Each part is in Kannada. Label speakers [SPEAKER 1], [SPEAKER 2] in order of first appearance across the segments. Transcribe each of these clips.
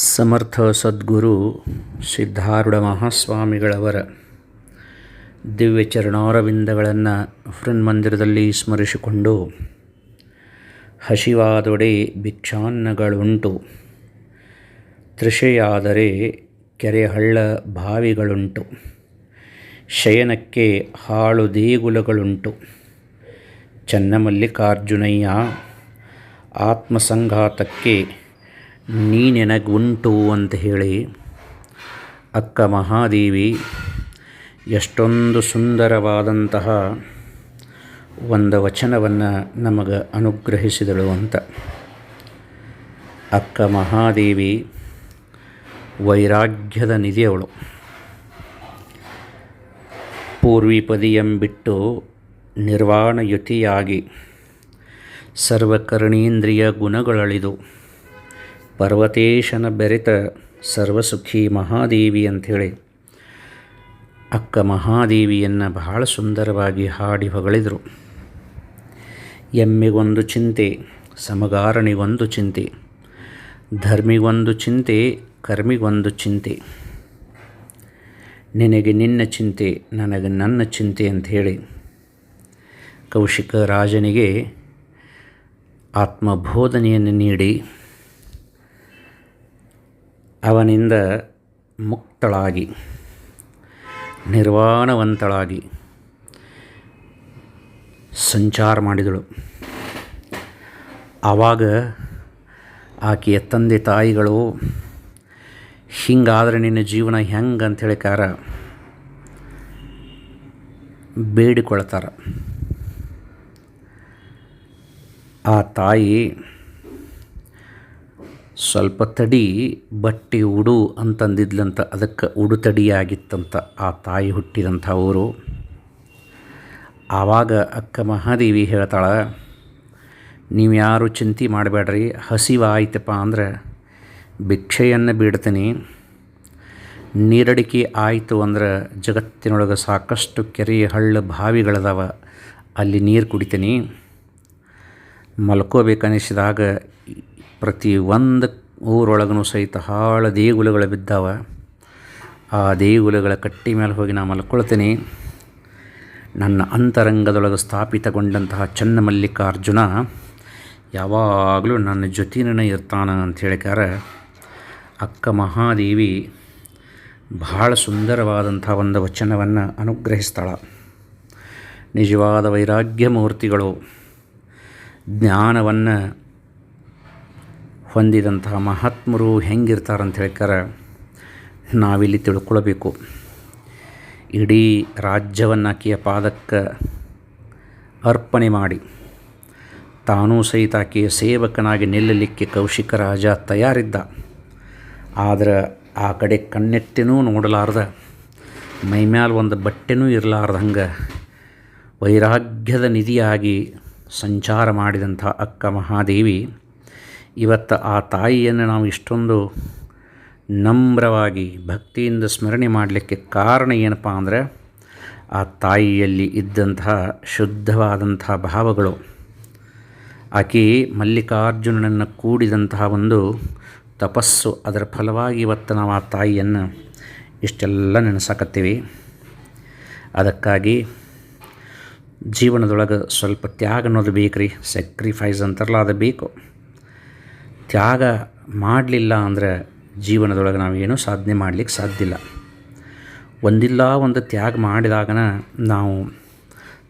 [SPEAKER 1] ಸಮರ್ಥ ಸದ್ಗುರು ಸಿದ್ಧಾರೂಢ ಮಹಾಸ್ವಾಮಿಗಳವರ ದಿವ್ಯ ಚರಣಾರವಿಂದಗಳನ್ನು ಹೃನ್ಮಂದಿರದಲ್ಲಿ ಸ್ಮರಿಸಿಕೊಂಡು ಹಸಿವಾದೊಡೆ ಭಿಕ್ಷಾನ್ನಗಳುಂಟು. ತೃಷೆಯಾದರೆ ಕೆರೆಹಳ್ಳ ಬಾವಿಗಳುಂಟು. ಶಯನಕ್ಕೆ ಹಾಳು ದೇಗುಲಗಳುಂಟು. ಚನ್ನಮಲ್ಲಿಕಾರ್ಜುನಯ್ಯ ಆತ್ಮಸಂಘಾತಕ್ಕೆ ನೀನೆನಗುಂಟು ಅಂತ ಹೇಳಿ ಅಕ್ಕ ಮಹಾದೇವಿ ಎಷ್ಟೊಂದು ಸುಂದರವಾದಂತಹ ಒಂದು ವಚನವನ್ನು ನಮಗೆ ಅನುಗ್ರಹಿಸಿದಳು ಅಂತ. ಅಕ್ಕ ಮಹಾದೇವಿ ವೈರಾಗ್ಯದ ನಿಧಿಯವಳು. ಪೂರ್ವಿಪದಿಯಂಬಿಟ್ಟು ನಿರ್ವಾಣಯುತಿಯಾಗಿ ಸರ್ವಕರ್ಣೀಂದ್ರಿಯ ಗುಣಗಳಳಿದು ಪರ್ವತೇಶನ ಬೆರೆತ ಸರ್ವಸುಖಿ ಮಹಾದೇವಿ ಅಂಥೇಳಿ, ಅಕ್ಕ ಮಹಾದೇವಿಯನ್ನು ಬಹಳ ಸುಂದರವಾಗಿ ಹಾಡಿ ಹೊಗಳಿದರು. ಎಮ್ಮೆಗೊಂದು ಚಿಂತೆ ಸಮಗಾರಣಿಗೊಂದು ಚಿಂತೆ, ಧರ್ಮಿಗೊಂದು ಚಿಂತೆ, ಕರ್ಮಿಗೊಂದು ಚಿಂತೆ. ನಿನಗೆ ನಿನ್ನ ಚಿಂತೆ, ನನಗೆ ನನ್ನ ಚಿಂತೆ ಅಂಥೇಳಿ, ಕೌಶಿಕ ರಾಜನಿಗೆ ಆತ್ಮಬೋಧನೆಯನ್ನು ನೀಡಿ ಅವನಿಂದ ಮುಕ್ತಳಾಗಿ, ನಿರ್ವಾಣವಂತಳಾಗಿ ಸಂಚಾರ ಮಾಡಿದಳು. ಆವಾಗ ಆಕೆಯ ತಂದೆ ತಾಯಿಗಳು, ಹಿಂಗಾದರೆ ನಿನ್ನ ಜೀವನ ಹೆಂಗೆ? ಅಂಥೇಳಿ ಕಾರ ಬೇಡಿಕೊಳ್ತಾರೆ. ಆ ತಾಯಿ ಸ್ವಲ್ಪ ತಡಿ, ಬಟ್ಟೆ ಉಡು ಅಂತಂದಿದ್ಲಂತ ಅದಕ್ಕೆ ಉಡುತಡಿಯಾಗಿತ್ತಂತ ಆ ತಾಯಿ ಹುಟ್ಟಿದಂಥ ಊರು ಆವಾಗ ಅಕ್ಕ ಮಹಾದೇವಿ ಹೇಳ್ತಾಳೆ, ನೀವು ಯಾರು ಚಿಂತೆ ಮಾಡಬೇಡ್ರಿ ಹಸಿವಾಯ್ತಪ್ಪ ಅಂದ್ರೆ ಭಿಕ್ಷೆಯನ್ನು ಬಿಡ್ತೀನಿ ನೀರಡಿಕೆ ಆಯಿತು ಅಂದ್ರೆ ಜಗತ್ತಿನೊಳಗೆ ಸಾಕಷ್ಟು ಕೆರೆ, ಹಳ್ಳ, ಬಾವಿಗಳದಾವ, ಅಲ್ಲಿ ನೀರು ಕುಡಿತೀನಿ. ಮಲ್ಕೋಬೇಕನ್ನಿಸಿದಾಗ ಪ್ರತಿ ಒಂದು ಊರೊಳಗೂ ಸಹಿತ ಹಾಳ ದೇಗುಲಗಳು ಬಿದ್ದಾವ. ಆ ದೇಗುಲಗಳ ಕಟ್ಟಿ ಮೇಲೆ ಹೋಗಿ ನಾನು ಮಲ್ಕೊಳ್ತೀನಿ. ನನ್ನ ಅಂತರಂಗದೊಳಗೆ ಸ್ಥಾಪಿತಗೊಂಡಂತಹ ಚನ್ನಮಲ್ಲಿಕಾರ್ಜುನ ಯಾವಾಗಲೂ ನನ್ನ ಜೊತೆನೇ ಇರ್ತಾನ ಅಂತ ಹೇಳಿಕಾರ ಅಕ್ಕ ಮಹಾದೇವಿ ಬಹಳ ಸುಂದರವಾದಂಥ ಒಂದು ವಚನವನ್ನು ಅನುಗ್ರಹಿಸ್ತಾಳ. ನಿಜವಾದ ವೈರಾಗ್ಯ ಮೂರ್ತಿಗಳು, ಜ್ಞಾನವನ್ನು ಹೊಂದಿದಂತಹ ಮಹಾತ್ಮರು ಹೆಂಗಿರ್ತಾರಂತ ಅಂತ ಹೇಳ್ಕಾರ ನಾವಿಲ್ಲಿ ತಿಳ್ಕೊಳ್ಬೇಕು. ಇಡೀ ರಾಜ್ಯವನ್ನು ಆಕೆಯ ಪಾದಕ್ಕೆ ಅರ್ಪಣೆ ಮಾಡಿ ತಾನೂ ಸಹಿತ ಆಕೆಯ ಸೇವಕನಾಗಿ ನಿಲ್ಲಲಿಕ್ಕೆ ಕೌಶಿಕ ರಾಜ ತಯಾರಿದ್ದ. ಆದರೆ ಆ ಕಡೆ ಕಣ್ಣೆತ್ತಿನೂ ನೋಡಲಾರ್ದ ಮೈಮ್ಯಾಲ ಒಂದು ಬಟ್ಟೆನೂ ಇರಲಾರ್ದಂಗೆ ವೈರಾಗ್ಯದ ನಿಧಿಯಾಗಿ ಸಂಚಾರ ಮಾಡಿದಂಥ ಅಕ್ಕ ಮಹಾದೇವಿ ಇವತ್ತು ಆ ತಾಯಿಯನ್ನು ನಾವು ಇಷ್ಟೊಂದು ನಮ್ರವಾಗಿ ಭಕ್ತಿಯಿಂದ ಸ್ಮರಣೆ ಮಾಡಲಿಕ್ಕೆ ಕಾರಣ ಏನಪ್ಪ ಅಂದರೆ ಆ ತಾಯಿಯಲ್ಲಿ ಇದ್ದಂತಹ ಶುದ್ಧವಾದಂತಹ ಭಾವಗಳು. ಆಕೆ ಮಲ್ಲಿಕಾರ್ಜುನನನ್ನು ಕೂಡಿದಂತಹ ಒಂದು ತಪಸ್ಸು ಅದರ ಫಲವಾಗಿ ಇವತ್ತು ನಾವು ಆ ತಾಯಿಯನ್ನು ಇಷ್ಟೆಲ್ಲ ನೆನೆಸಾಕತ್ತೀವಿ. ಅದಕ್ಕಾಗಿ ಜೀವನದೊಳಗೆ ಸ್ವಲ್ಪ ತ್ಯಾಗ ಅನ್ನೋದು ಬೇಕು ರೀ ಸ್ಯಾಕ್ರಿಫೈಸ್ ಅಂತಾರಲ್ಲ ಅದು ಬೇಕು. ತ್ಯಾಗ ಮಾಡಲಿಲ್ಲ ಅಂದರೆ ಜೀವನದೊಳಗೆ ನಾವು ಏನೂ ಸಾಧನೆ ಮಾಡಲಿಕ್ಕೆ ಸಾಧ್ಯ ಇಲ್ಲ. ಒಂದಿಲ್ಲ ಒಂದು ತ್ಯಾಗ ಮಾಡಿದಾಗನ ನಾವು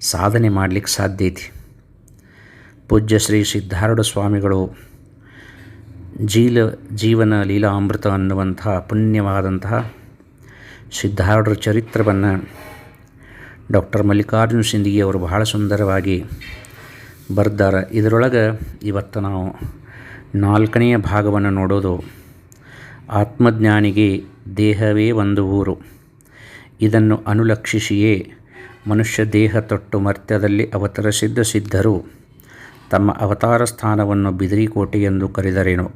[SPEAKER 1] ಸಾಧನೆ ಮಾಡಲಿಕ್ಕೆ ಸಾಧ್ಯ ಐತಿ. ಪೂಜ್ಯ ಶ್ರೀ ಸಿದ್ಧಾರೂಢ ಸ್ವಾಮಿಗಳು ಜೀಲ, ಜೀವನ ಲೀಲಾ ಅಮೃತ ಅನ್ನುವಂತಹ ಪುಣ್ಯವಾದಂತಹ ಸಿದ್ಧಾರೂಢರ ಚರಿತ್ರವನ್ನು ಡಾಕ್ಟರ್ ಮಲ್ಲಿಕಾರ್ಜುನ ಸಿಂಧಿಗೆ ಅವರು ಬಹಳ ಸುಂದರವಾಗಿ ಬರ್ದಾರ. ಇದರೊಳಗೆ ಇವತ್ತು ನಾವು ನಾಲ್ಕನೆಯ ಭಾಗವನ್ನು ನೋಡೋದು. ಆತ್ಮಜ್ಞಾನಿಗೆ ದೇಹವೇ ಒಂದು ಊರು. ಇದನ್ನು ಅನುಲಕ್ಷಿಸಿಯೇ ಮನುಷ್ಯ ದೇಹ ತೊಟ್ಟು ಮರ್ತ್ಯದಲ್ಲಿ ಅವತರಿಸಿದ್ದ ಸಿದ್ಧರು ತಮ್ಮ ಅವತಾರ ಸ್ಥಾನವನ್ನು ಬಿದಿರಿಕೋಟೆ ಎಂದು ಕರೆದರೇನು?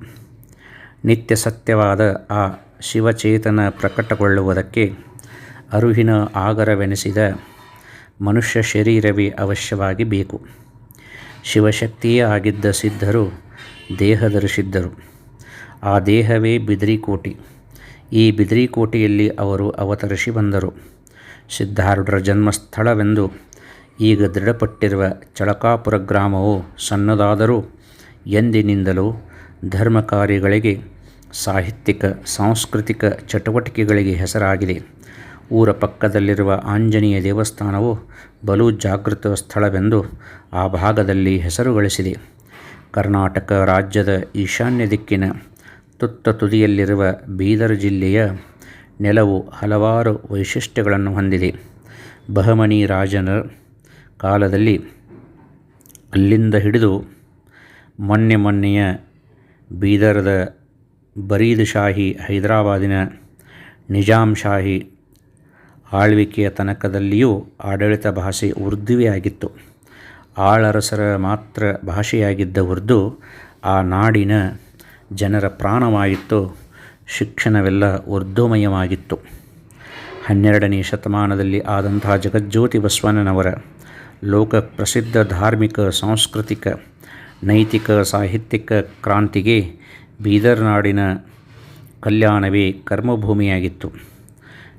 [SPEAKER 1] ನಿತ್ಯ ಸತ್ಯವಾದ ಆ ಶಿವಚೇತನ ಪ್ರಕಟಗೊಳ್ಳುವುದಕ್ಕೆ ಅರುಹಿನ ಆಗರವೆನಿಸಿದ ಮನುಷ್ಯ ಶರೀರವೇ ಅವಶ್ಯವಾಗಿ ಬೇಕು. ಶಿವಶಕ್ತಿಯೇ ಆಗಿದ್ದ ಸಿದ್ಧರು ದೇಹ ಆ ದೇಹವೇ ಬಿದ್ರಿಕೋಟಿ. ಈ ಬಿದ್ರಿಕೋಟಿಯಲ್ಲಿ ಅವರು ಅವತರಿಸಿ ಬಂದರು. ಸಿದ್ಧಾರೂಢರ ಜನ್ಮಸ್ಥಳವೆಂದು ಈಗ ದೃಢಪಟ್ಟಿರುವ ಚಳಕಾಪುರ ಗ್ರಾಮವು ಸಣ್ಣದಾದರೂ ಎಂದಿನಿಂದಲೂ ಧರ್ಮ ಕಾರ್ಯಗಳಿಗೆ ಸಾಹಿತ್ಯಿಕ, ಸಾಂಸ್ಕೃತಿಕ ಚಟುವಟಿಕೆಗಳಿಗೆ ಹೆಸರಾಗಿದೆ. ಊರ ಪಕ್ಕದಲ್ಲಿರುವ ಆಂಜನೇಯ ದೇವಸ್ಥಾನವು ಬಲು ಜಾಗೃತ ಸ್ಥಳವೆಂದು ಆ ಭಾಗದಲ್ಲಿ ಹೆಸರು ಗಳಿಸಿದೆ ಕರ್ನಾಟಕ ರಾಜ್ಯದ ಈಶಾನ್ಯ ದಿಕ್ಕಿನ ತುತ್ತ ತುದಿಯಲ್ಲಿರುವ ಬೀದರ್ ಜಿಲ್ಲೆಯ ನೆಲವು ಹಲವಾರು ವೈಶಿಷ್ಟ್ಯಗಳನ್ನು ಹೊಂದಿದೆ. ಬಹಮನಿ ರಾಜನ ಕಾಲದಲ್ಲಿ ಅಲ್ಲಿಂದ ಹಿಡಿದು ಮೊನ್ನೆ ಮೊನ್ನೆಯ ಬೀದರದ ಬರೀದ್ ಶಾಹಿ ಹೈದರಾಬಾದಿನ ನಿಜಾಮ್ ಶಾಹಿ ಆಳ್ವಿಕೆಯ ತನಕದಲ್ಲಿಯೂ ಆಡಳಿತ ಭಾಷೆ ವೃದ್ಧಿವೆಯಾಗಿತ್ತು ಆಳರಸರ ಮಾತ್ರ ಭಾಷೆಯಾಗಿದ್ದ ಉರ್ದು ಆ ನಾಡಿನ ಜನರ ಪ್ರಾಣವಾಗಿತ್ತು ಶಿಕ್ಷಣವೆಲ್ಲ ಉರ್ದುಮಯವಾಗಿತ್ತು. ಹನ್ನೆರಡನೇ ಶತಮಾನದಲ್ಲಿ ಆದಂತಹ ಜಗಜ್ಯೋತಿ ಬಸವಣ್ಣನವರ ಲೋಕ ಪ್ರಸಿದ್ಧ ಧಾರ್ಮಿಕ, ಸಾಂಸ್ಕೃತಿಕ, ನೈತಿಕ, ಸಾಹಿತ್ಯಿಕ ಕ್ರಾಂತಿಗೆ ಬೀದರ್ ನಾಡಿನ ಕಲ್ಯಾಣವೇ ಕರ್ಮಭೂಮಿಯಾಗಿತ್ತು.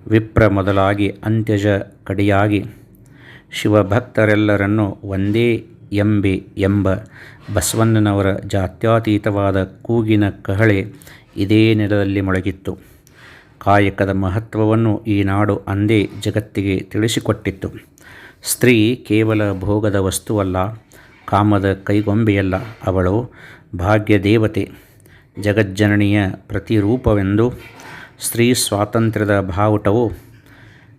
[SPEAKER 1] ವಿಪ್ರ ಮೊದಲಾಗಿ ಅಂತ್ಯಜ ಕಡೆಯಾಗಿ ಶಿವಭಕ್ತರೆಲ್ಲರನ್ನು ಒಂದೇ ಎಂಬೆ ಎಂಬ ಬಸವಣ್ಣನವರ ಜಾತ್ಯಾತೀತವಾದ ಕೂಗಿನ ಕಹಳೆ ಇದೇ ನೆಲದಲ್ಲಿ ಮೊಳಗಿತ್ತು. ಕಾಯಕದ ಮಹತ್ವವನ್ನು ಈ ನಾಡು ಅಂದೇ ಜಗತ್ತಿಗೆ ತಿಳಿಸಿಕೊಟ್ಟಿತ್ತು. ಸ್ತ್ರೀ ಕೇವಲ ಭೋಗದ ವಸ್ತುವಲ್ಲ, ಕಾಮದ ಕೈಗೊಂಬೆಯಲ್ಲ, ಅವಳು ಭಾಗ್ಯ ದೇವತೆ ಜಗಜ್ಜನನಿಯ ಪ್ರತಿರೂಪವೆಂದು ಸ್ತ್ರೀ ಸ್ವಾತಂತ್ರ್ಯದ ಬಾವುಟವು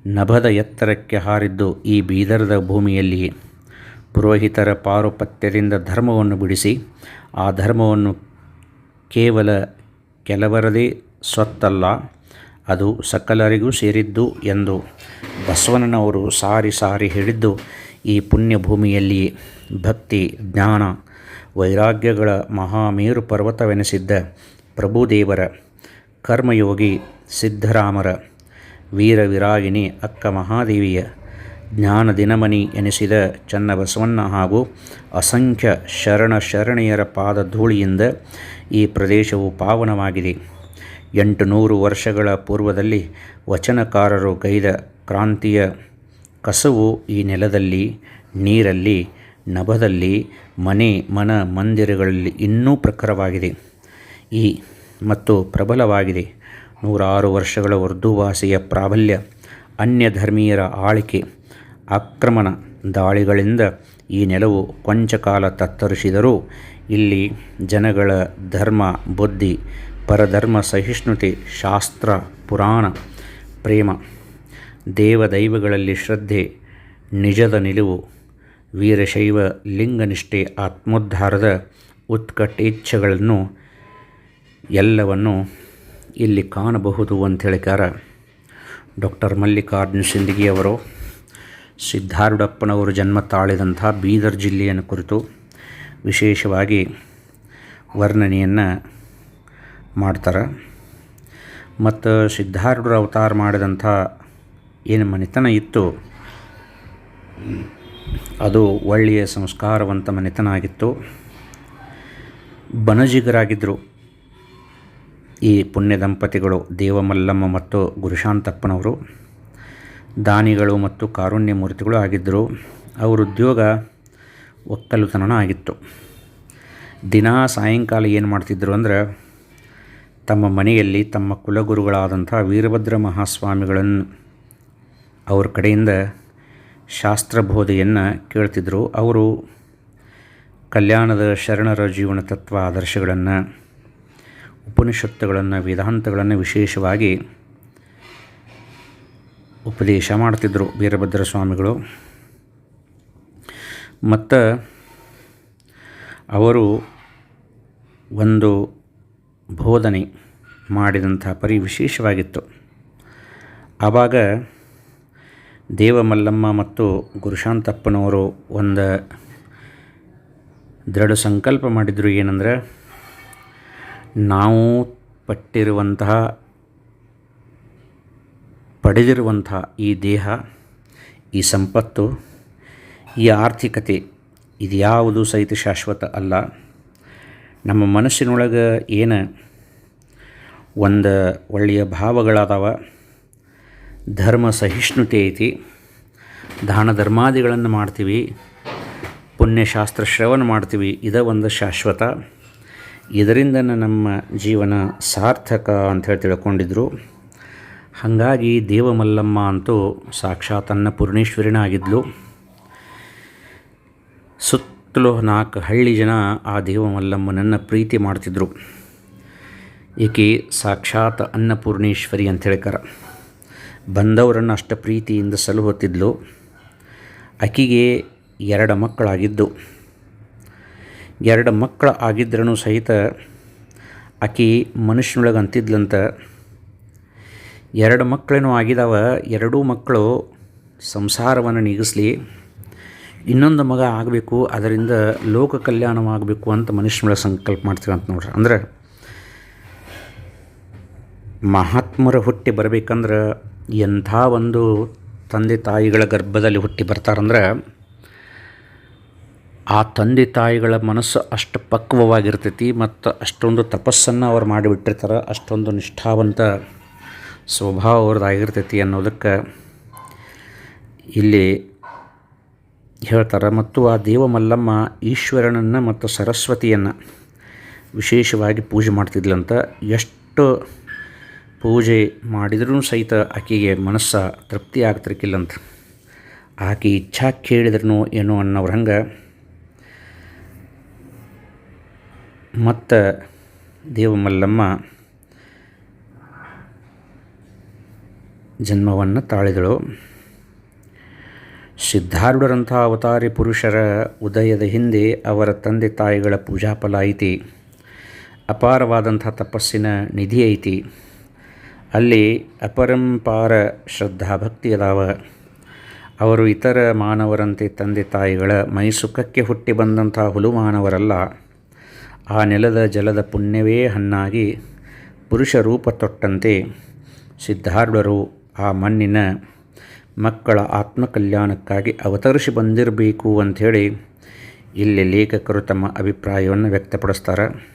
[SPEAKER 1] ನಭದ ಎತ್ತರಕ್ಕೆ ಹಾರಿದ್ದು ಈ ಬೀದರದ ಭೂಮಿಯಲ್ಲಿಯೇ ಪುರೋಹಿತರ ಪಾರುಪತ್ಯದಿಂದ ಧರ್ಮವನ್ನು ಬಿಡಿಸಿ, ಆ ಧರ್ಮವನ್ನು ಕೇವಲ ಕೆಲವರದೇ ಸ್ವತ್ತಲ್ಲ, ಅದು ಸಕಲರಿಗೂ ಸೇರಿದ್ದು ಎಂದು ಬಸವಣ್ಣನವರು ಸಾರಿ ಸಾರಿ ಹೇಳಿದ್ದು ಈ ಪುಣ್ಯ ಭೂಮಿಯಲ್ಲಿಯೇ ಭಕ್ತಿ, ಜ್ಞಾನ, ವೈರಾಗ್ಯಗಳ ಮಹಾಮೇರು ಪರ್ವತವೆನಿಸಿದ್ದ ಪ್ರಭುದೇವರ ಕರ್ಮಯೋಗಿ ಸಿದ್ಧರಾಮರ ವೀರವಿರಾಗಿನಿ ಅಕ್ಕ ಮಹಾದೇವಿಯ ಜ್ಞಾನ ದಿನಮಣಿ ಎನಿಸಿದ ಚನ್ನಬಸವಣ್ಣ ಹಾಗೂ ಅಸಂಖ್ಯ ಶರಣ ಶರಣೆಯರ ಪಾದ ಧೂಳಿಯಿಂದ ಈ ಪ್ರದೇಶವು ಪಾವನವಾಗಿದೆ. ಎಂಟು ನೂರು ವರ್ಷಗಳ ಪೂರ್ವದಲ್ಲಿ ವಚನಕಾರರು ಗೈದ ಕ್ರಾಂತಿಯ ಕಸವು ಈ ನೆಲದಲ್ಲಿ, ನೀರಲ್ಲಿ, ನಭದಲ್ಲಿ, ಮನೆ, ಮನ ಮಂದಿರಗಳಲ್ಲಿ ಇನ್ನೂ ಪ್ರಖರವಾಗಿದೆ. ಈ ಮತ್ತು ಪ್ರಬಲವಾಗಿದೆ. ನೂರಾರು ವರ್ಷಗಳ ಉರ್ದು ಭಾಷೆಯ ಪ್ರಾಬಲ್ಯ ಅನ್ಯ ಧರ್ಮೀಯರ ಆಳಿಕೆ ಆಕ್ರಮಣ ದಾಳಿಗಳಿಂದ ಈ ನೆಲವು ಕೊಂಚ ಕಾಲ ತತ್ತರಿಸಿದರೂ ಇಲ್ಲಿ ಜನಗಳ ಧರ್ಮ, ಬುದ್ಧಿ, ಪರಧರ್ಮ, ಸಹಿಷ್ಣುತೆ, ಶಾಸ್ತ್ರ, ಪುರಾಣ, ಪ್ರೇಮ, ದೇವದೈವಗಳಲ್ಲಿ ಶ್ರದ್ಧೆ, ನಿಜದ ನಿಲುವು, ವೀರಶೈವ ಲಿಂಗನಿಷ್ಠೆ, ಆತ್ಮೋದ್ಧಾರದ ಉತ್ಕಟೇಚ್ಛೆಗಳನ್ನು ಎಲ್ಲವನ್ನು ಇಲ್ಲಿ ಕಾಣಬಹುದು ಅಂತ ಹೇಳಿಕಾರ ಡಾಕ್ಟರ್ ಮಲ್ಲಿಕಾರ್ಜುನ ಸಿಂದಗಿಯವರು ಸಿದ್ಧಾರೂಢಪ್ಪನವರು ಜನ್ಮ ತಾಳಿದಂಥ ಬೀದರ್ ಜಿಲ್ಲೆಯನ್ನು ಕುರಿತು ವಿಶೇಷವಾಗಿ ವರ್ಣನೆಯನ್ನು ಮಾಡ್ತಾರೆ. ಮತ್ತು ಸಿದ್ಧಾರೂಢರು ಅವತಾರ ಮಾಡಿದಂಥ ಏನು ಮನೆತನ ಇತ್ತು? ಅದು ಒಳ್ಳೆಯ ಸಂಸ್ಕಾರವಂತ ಮನೆತನ ಆಗಿತ್ತು. ಬನಜಿಗರಾಗಿದ್ದರು ಈ ಪುಣ್ಯ ದಂಪತಿಗಳು ದೇವಮಲ್ಲಮ್ಮ ಮತ್ತು ಗುರುಶಾಂತಪ್ಪನವರು, ದಾನಿಗಳು ಮತ್ತು ಕಾರುಣ್ಯ ಮೂರ್ತಿಗಳು ಆಗಿದ್ದರು. ಅವರ ಉದ್ಯೋಗ ಒಕ್ಕಲುತನ ಆಗಿತ್ತು ದಿನ ಸಾಯಂಕಾಲ ಏನು ಮಾಡ್ತಿದ್ದರು ಅಂದ್ರೆ, ತಮ್ಮ ಮನೆಯಲ್ಲಿ ತಮ್ಮ ಕುಲಗುರುಗಳಾದಂಥ ವೀರಭದ್ರ ಮಹಾಸ್ವಾಮಿಗಳನ್ನು ಅವ್ರ ಕಡೆಯಿಂದ ಶಾಸ್ತ್ರಬೋಧೆಯನ್ನು ಕೇಳ್ತಿದ್ದರು ಅವರು ಕಲ್ಯಾಣದ ಶರಣರ ಜೀವನ ತತ್ವ ಆದರ್ಶಗಳನ್ನು ಉಪನಿಷತ್ತುಗಳನ್ನು, ವೇದಾಂತಗಳನ್ನು ವಿಶೇಷವಾಗಿ ಉಪದೇಶ ಮಾಡ್ತಿದ್ದರು ವೀರಭದ್ರ ಸ್ವಾಮಿಗಳು. ಮತ್ತು ಅವರು ಒಂದು ಬೋಧನೆ ಮಾಡಿದಂಥ ಪರಿ ವಿಶೇಷವಾಗಿತ್ತು. ಆವಾಗ ದೇವಮಲ್ಲಮ್ಮ ಮತ್ತು ಗುರುಶಾಂತಪ್ಪನವರು ಒಂದು ದೃಢ ಸಂಕಲ್ಪ ಮಾಡಿದರು. ಏನಂದ್ರೆ ನಾವು ಪಟ್ಟಿರುವಂತಹ ಪಡೆದಿರುವಂತಹ ಈ ದೇಹ, ಈ ಸಂಪತ್ತು, ಈ ಆರ್ಥಿಕತೆ ಇದು ಯಾವುದು ಸಹಿತ ಶಾಶ್ವತ ಅಲ್ಲ. ನಮ್ಮ ಮನಸ್ಸಿನೊಳಗೆ ಏನು ಒಂದು ಒಳ್ಳೆಯ ಭಾವಗಳಾದವ, ಧರ್ಮ ಸಹಿಷ್ಣುತೆ ಐತಿ, ದಾನ ಧರ್ಮಾದಿಗಳನ್ನು ಮಾಡ್ತೀವಿ, ಪುಣ್ಯಶಾಸ್ತ್ರ ಶ್ರವಣ ಮಾಡ್ತೀವಿ, ಇದ ಒಂದು ಶಾಶ್ವತ. ಇದರಿಂದ ನಮ್ಮ ಜೀವನ ಸಾರ್ಥಕ ಅಂಥೇಳಿ ತಿಳ್ಕೊಂಡಿದ್ರು. ಹಾಗಾಗಿ ದೇವಮಲ್ಲಮ್ಮ ಅಂತೂ ಸಾಕ್ಷಾತ್ ಅನ್ನಪೂರ್ಣೇಶ್ವರಿನ ಆಗಿದ್ಲು ಸುತ್ತಲೂ ನಾಲ್ಕು ಹಳ್ಳಿ ಜನ ಆ ದೇವಮಲ್ಲಮ್ಮನನ್ನು ಪ್ರೀತಿ ಮಾಡ್ತಿದ್ರು. ಈಕೆ ಸಾಕ್ಷಾತ್ ಅನ್ನಪೂರ್ಣೇಶ್ವರಿ ಅಂತ ಹೇಳ್ಕಾರ. ಬಂದವರನ್ನು ಅಷ್ಟು ಪ್ರೀತಿಯಿಂದ ಸಲುಹುತ್ತಿದ್ಲು. ಆಕೆಗೆ ಎರಡು ಮಕ್ಕಳಾಗಿದ್ದು. ಎರಡು ಮಕ್ಕಳು ಆಗಿದ್ರೂ ಸಹಿತ ಆಕೆ ಮನುಷ್ಯನೊಳಗೆ ಅಂತಿದ್ಲಂತ ಎರಡು ಮಕ್ಕಳೇನೋ ಆಗಿದಾವ, ಎರಡೂ ಮಕ್ಕಳು ಸಂಸಾರವನ್ನು ನೀಗಿಸ್ಲಿ, ಇನ್ನೊಂದು ಮಗ ಆಗಬೇಕು, ಅದರಿಂದ ಲೋಕ ಕಲ್ಯಾಣವಾಗಬೇಕು ಅಂತ ಮನುಷ್ಯನೊಳಗೆ ಸಂಕಲ್ಪ ಮಾಡ್ತೀವಿ ಅಂತ ನೋಡ್ರಿ. ಅಂದ್ರೆ ಮಹಾತ್ಮರ ಹುಟ್ಟಿ ಬರಬೇಕಂದ್ರೆ ಎಂಥ ಒಂದು ತಂದೆ ತಾಯಿಗಳ ಗರ್ಭದಲ್ಲಿ ಹುಟ್ಟಿ ಬರ್ತಾರಂದ್ರೆ ಆ ತಂದೆ ತಾಯಿಗಳ ಮನಸ್ಸು ಅಷ್ಟು ಪಕ್ವವಾಗಿರ್ತೈತಿ ಮತ್ತು ಅಷ್ಟೊಂದು ತಪಸ್ಸನ್ನು ಅವ್ರು ಮಾಡಿಬಿಟ್ಟಿರ್ತಾರೆ, ಅಷ್ಟೊಂದು ನಿಷ್ಠಾವಂತ ಸ್ವಭಾವ ಅವ್ರದ್ದಾಗಿರ್ತೈತಿ ಅನ್ನೋದಕ್ಕೆ ಇಲ್ಲಿ ಹೇಳ್ತಾರೆ. ಮತ್ತು ಆ ದೇವ ಮಲ್ಲಮ್ಮ ಈಶ್ವರನನ್ನು ಮತ್ತು ಸರಸ್ವತಿಯನ್ನು ವಿಶೇಷವಾಗಿ ಪೂಜೆ ಮಾಡ್ತಿದ್ಲಂತ ಎಷ್ಟು ಪೂಜೆ ಮಾಡಿದ್ರೂ ಸಹಿತ ಆಕೆಗೆ ಮನಸ್ಸು ತೃಪ್ತಿ ಆಗ್ತಿರ್ಕಿಲ್ಲಂತ ಆಕೆ ಇಚ್ಛಾ ಕೇಳಿದ್ರೂ ಏನೋ ಅನ್ನೋರು ಹಂಗೆ ಮತ್ತು ದೇವಮಲ್ಲಮ್ಮ ಜನ್ಮವನ್ನು ತಾಳಿದಳು. ಸಿದ್ಧಾರೂಢರಂಥ ಅವತಾರಿ ಪುರುಷರ ಉದಯದ ಹಿಂದೆ ಅವರ ತಂದೆ ತಾಯಿಗಳ ಪೂಜಾಫಲ ಐತಿ. ಅಪಾರವಾದಂಥ ತಪಸ್ಸಿನ ನಿಧಿ ಐತಿ. ಅಲ್ಲಿ ಅಪರಂಪಾರ ಶ್ರದ್ಧಾಭಕ್ತಿ ಅದಾವ. ಅವರು ಇತರ ಮಾನವರಂತೆ ತಂದೆ ತಾಯಿಗಳ ಮೈಸುಖಕ್ಕೆ ಹುಟ್ಟಿ ಬಂದಂಥ ಹುಲು ಮಾನವರಲ್ಲ ಆ ನೆಲದ ಜಲದ ಪುಣ್ಯವೇ ಹಣ್ಣಾಗಿ ಪುರುಷ ರೂಪ ತೊಟ್ಟಂತೆ ಸಿದ್ಧಾರ್ಢರು ಆ ಮಣ್ಣಿನ ಮಕ್ಕಳ ಆತ್ಮಕಲ್ಯಾಣಕ್ಕಾಗಿ ಅವತರಿಸಿ ಬಂದಿರಬೇಕು ಅಂಥೇಳಿ ಇಲ್ಲಿ ಲೇಖಕರು ತಮ್ಮ ಅಭಿಪ್ರಾಯವನ್ನು ವ್ಯಕ್ತಪಡಿಸ್ತಾರೆ.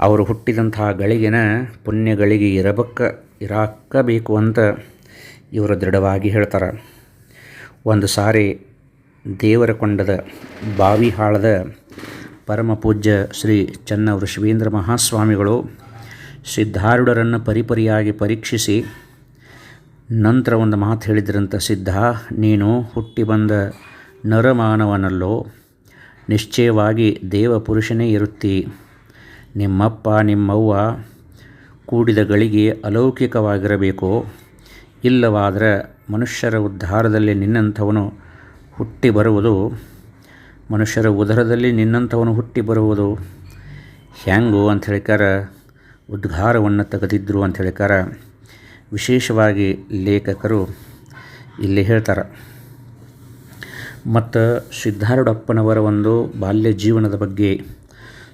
[SPEAKER 1] ಅವರು ಹುಟ್ಟಿದಂತಹ ಗಳಿಗೆನ ಪುಣ್ಯಗಳಿಗೆ ಇರಬಕ್ಕ, ಇರಾಕಬೇಕು ಅಂತ ಇವರು ದೃಢವಾಗಿ ಹೇಳ್ತಾರೆ. ಒಂದು ಸಾರಿ ದೇವರ ಕೊಂಡದ ಬಾವಿ ಹಾಳದ ಪರಮ ಪೂಜ್ಯ ಶ್ರೀ ಚನ್ನ ವೃಷಭೇಂದ್ರ ಮಹಾಸ್ವಾಮಿಗಳು ಸಿದ್ಧಾರೂಢರನ್ನು ಪರಿಪರಿಯಾಗಿ ಪರೀಕ್ಷಿಸಿ ನಂತರ ಒಂದು ಮಾತು ಹೇಳಿದ್ರಂಥ ಸಿದ್ಧ, ನೀನು ಹುಟ್ಟಿ ಬಂದ ನರಮಾನವನಲ್ಲೋ, ನಿಶ್ಚಯವಾಗಿ ದೇವ ಪುರುಷನೇ ಇರುತ್ತಿ. ನಿಮ್ಮಪ್ಪ, ನಿಮ್ಮವ್ವ ಕೂಡಿದ ಗಳಿಗೆ ಅಲೌಕಿಕವಾಗಿರಬೇಕು, ಇಲ್ಲವಾದರೆ ಮನುಷ್ಯರ ಉದ್ಧಾರದಲ್ಲಿ ನಿನ್ನಂಥವನು ಹುಟ್ಟಿ ಬರುವುದು ಮನುಷ್ಯರ ಉದರದಲ್ಲಿ ನಿನ್ನಂಥವನು ಹುಟ್ಟಿ ಬರುವುದು. ಹ್ಯಾಂಗು ಅಂತ ಹೇಳಿಕಾರ ಉದ್ಘಾರವನ್ನು ತೆಗೆದಿದ್ರು ಅಂತ ಹೇಳಿಕಾರ. ವಿಶೇಷವಾಗಿ ಲೇಖಕರು ಇಲ್ಲಿ ಹೇಳ್ತಾರೆ. ಮತ್ತು ಸಿದ್ಧಾರೂಢಪ್ಪನವರ ಒಂದು ಬಾಲ್ಯ ಜೀವನದ ಬಗ್ಗೆ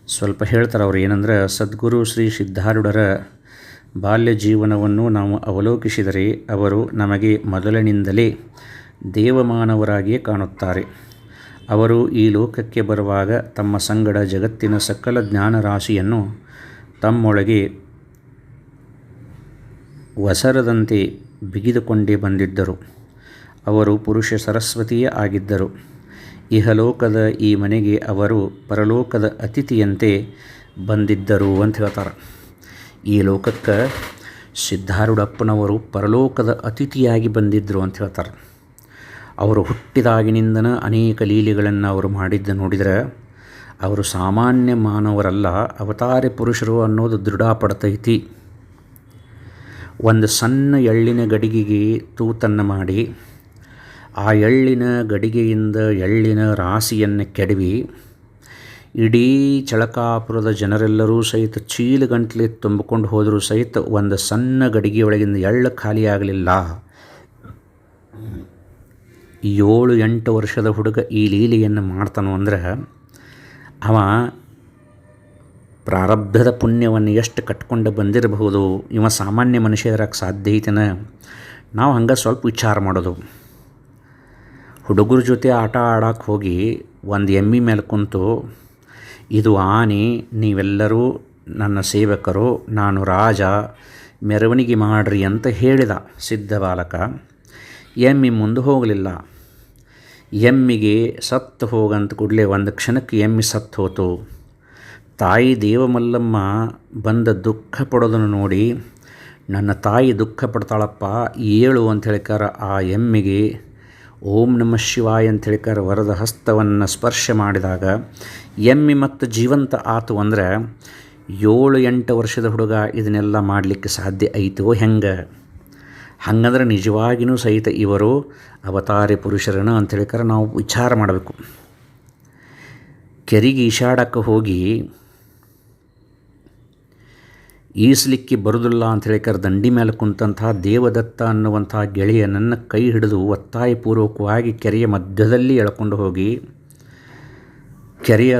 [SPEAKER 1] ಸ್ವಲ್ಪ ಹೇಳ್ತಾರೆ ಅವ್ರು. ಏನಂದ್ರೆ, ಸದ್ಗುರು ಶ್ರೀ ಸಿದ್ಧಾರೂಢರ ಬಾಲ್ಯ ಜೀವನವನ್ನು ನಾವು ಅವಲೋಕಿಸಿದರೆ ಅವರು ನಮಗೆ ಮೊದಲಿನಿಂದಲೇ ದೇವಮಾನವರಾಗಿಯೇ ಕಾಣುತ್ತಾರೆ. ಅವರು ಈ ಲೋಕಕ್ಕೆ ಬರುವಾಗ ತಮ್ಮ ಸಂಗಡ ಜಗತ್ತಿನ ಸಕಲ ಜ್ಞಾನರಾಶಿಯನ್ನು ತಮ್ಮೊಳಗೆ ವಸರದಂತೆ ಬಿಗಿದುಕೊಂಡೇ ಬಂದಿದ್ದರು. ಅವರು ಪುರುಷ ಸರಸ್ವತಿಯೇ ಆಗಿದ್ದರು. ಇಹಲೋಕದ ಈ ಮನೆಗೆ ಅವರು ಪರಲೋಕದ ಅತಿಥಿಯಂತೆ ಬಂದಿದ್ದರು ಅಂತ ಹೇಳ್ತಾರೆ. ಈ ಲೋಕಕ್ಕೆ ಸಿದ್ಧಾರೂಢಪ್ಪನವರು ಪರಲೋಕದ ಅತಿಥಿಯಾಗಿ ಬಂದಿದ್ದರು ಅಂತ ಹೇಳ್ತಾರೆ. ಅವರು ಹುಟ್ಟಿದಾಗಿನಿಂದನ ಅನೇಕ ಲೀಲೆಗಳನ್ನು ಅವರು ಮಾಡಿದ್ದ ನೋಡಿದರೆ, ಅವರು ಸಾಮಾನ್ಯ ಮಾನವರಲ್ಲ, ಅವತಾರಿ ಪುರುಷರು ಅನ್ನೋದು ದೃಢಪಡ್ತೈತಿ. ಒಂದು ಸಣ್ಣ ಎಳ್ಳಿನ ಗಡಿಗೆಗೆ ತೂತನ್ನು ಮಾಡಿ, ಆ ಎಳ್ಳಿನ ಗಡಿಗೆಯಿಂದ ಎಳ್ಳಿನ ರಾಶಿಯನ್ನು ಕೆಡವಿ, ಇಡೀ ಚಳಕಾಪುರದ ಜನರೆಲ್ಲರೂ ಸಹಿತ ಚೀಲಗಂಟ್ಲೆ ತುಂಬಿಕೊಂಡು ಹೋದರೂ ಸಹಿತ ಒಂದು ಸಣ್ಣ ಗಡಿಗೆಯೊಳಗಿಂದ ಎಳ್ಳು ಖಾಲಿಯಾಗಲಿಲ್ಲ. ಏಳು ಎಂಟು ವರ್ಷದ ಹುಡುಗ ಈ ಲೀಲೆಯನ್ನು ಮಾಡ್ತಾನೋ ಅಂದ್ರೆ ಅವ ಪ್ರಾರಬ್ಧದ ಪುಣ್ಯವನ್ನು ಎಷ್ಟು ಕಟ್ಕೊಂಡು ಬಂದಿರಬಹುದು, ಇವ ಸಾಮಾನ್ಯ ಮನುಷ್ಯ ಇರೋಕ್ಕೆ ಸಾಧ್ಯ ಐತೆನ? ನಾವು ಹಂಗೆ ಸ್ವಲ್ಪ ವಿಚಾರ ಮಾಡೋದು. ಹುಡುಗರ ಜೊತೆ ಆಟ ಆಡಕ್ಕೆ ಹೋಗಿ ಒಂದು ಎಮ್ಮಿ ಮೇಲೆ ಕುಂತು, ಇದು ಆನೆ, ನೀವೆಲ್ಲರೂ ನನ್ನ ಸೇವಕರು, ನಾನು ರಾಜ, ಮೆರವಣಿಗೆ ಮಾಡ್ರಿ ಅಂತ ಹೇಳಿದ ಸಿದ್ಧ ಬಾಲಕ. ಎಮ್ಮಿ ಮುಂದೆ ಹೋಗಲಿಲ್ಲ. ಎಮ್ಮಿಗೆ ಸತ್ತು ಹೋಗಂತ ಕೂಡಲೇ ಒಂದು ಕ್ಷಣಕ್ಕೆ ಎಮ್ಮಿ ಸತ್ತು ಹೋತು. ತಾಯಿ ದೇವಮಲ್ಲಮ್ಮ ಬಂದ ದುಃಖ ಪಡೋದನ್ನು ನೋಡಿ, ನನ್ನ ತಾಯಿ ದುಃಖ ಪಡ್ತಾಳಪ್ಪ, ಏಳು ಅಂತ ಹೇಳಿಕಾರ ಆ ಎಮ್ಮಿಗೆ. ಓಂ ನಮ ಶಿವಾಯ ಅಂತ ಹೇಳಿಕಾರ ವರದ ಹಸ್ತವನ್ನು ಸ್ಪರ್ಶ ಮಾಡಿದಾಗ ಎಮ್ಮಿ ಮತ್ತು ಜೀವಂತ ಆತು ಅಂದರೆ, ಏಳು ಎಂಟು ವರ್ಷದ ಹುಡುಗ, ಇದನ್ನೆಲ್ಲ ಮಾಡಲಿಕ್ಕೆ ಸಾಧ್ಯ ಐತೋ ಹೆಂಗೆ? ಹಂಗಂದ್ರೆ ನಿಜವಾಗಿಯೂ ಸಹಿತ ಇವರು ಅವತಾರಿ ಪುರುಷರನ ಅಂತ ಹೇಳಿಕರೆ ನಾವು ವಿಚಾರ ಮಾಡಬೇಕು. ಕೆರಿಗೆ ಈಶಾಡಕ್ಕೆ ಹೋಗಿ ಈಸ್ಲಿಕ್ಕೆ ಬರುವುದಿಲ್ಲ ಅಂತ ಹೇಳಿಕರೆ ದಂಡಿ ಮೇಲೆ ಕುಂತಹ ದೇವದತ್ತ ಅನ್ನುವಂಥ ಗೆಳೆಯನನ್ನು ಕೈ ಹಿಡಿದು ಒತ್ತಾಯಪೂರ್ವಕವಾಗಿ ಕೆರೆಯ ಮಧ್ಯದಲ್ಲಿ ಎಳ್ಕೊಂಡು ಹೋಗಿ ಕೆರೆಯ